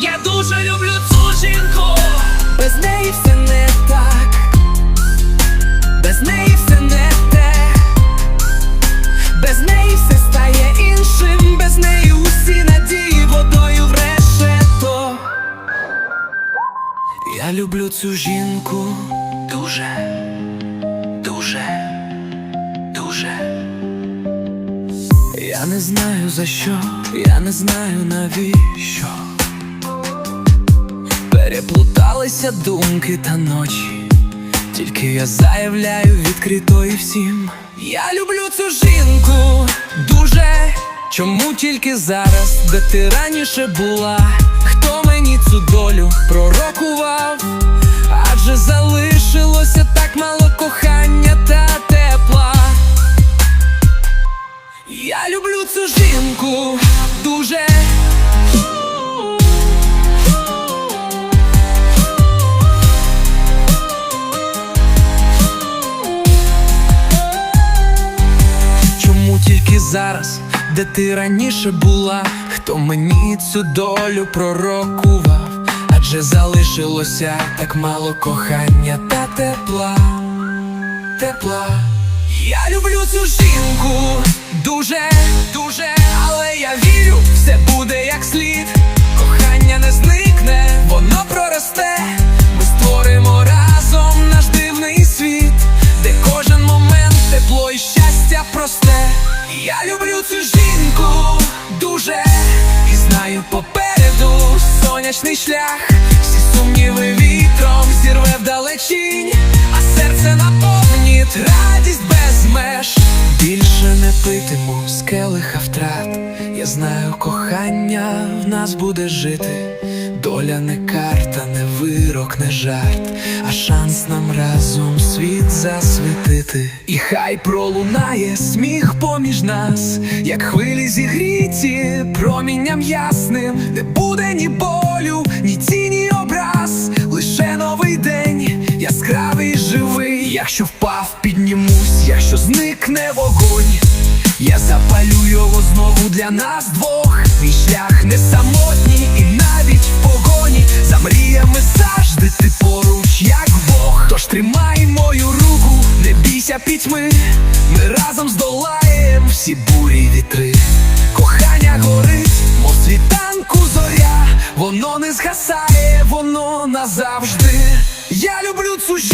Я дуже люблю цю жінку. Без неї все не так, без неї все не те, без неї все стає іншим, без неї усі надії водою в решето. Я люблю цю жінку дуже, дуже, дуже. Я не знаю за що, я не знаю навіщо. Переплуталися думки та ночі, тільки я заявляю відкрито і всім. Я люблю цю жінку дуже. Чому тільки зараз, де ти раніше була? Хто мені цю долю пророкував? Адже залишилося так мало кохання та тепла. Я люблю цю жінку дуже. Зараз, де ти раніше була, хто мені цю долю пророкував? Адже залишилося так мало кохання та тепла, тепла. Я люблю цю жінку дуже, дуже, але я вірю, цю жінку дуже і знаю попереду сонячний шлях. Всі сумніви вітром зірве вдалечінь, а серце наповнить радість без меж. Більше не питиму з втрат. Я знаю, кохання в нас буде жити. Доля не карта, не вирок, не жарт, а шанс нам разом світ засвітити. І хай пролунає сміх поміж нас, як хвилі зігріті промінням ясним, не буде ні болю, ні тіні образ, лише новий день, яскравий живий. Якщо впав, піднімусь, якщо зникне вогонь. Я запалю його знову для нас двох. Мій шлях не самотній, бійся пітьми. Ми разом здолаєм всі бурі вітри. Кохання горить, мов світанку зоря, воно не згасає, воно назавжди. Я люблю цю.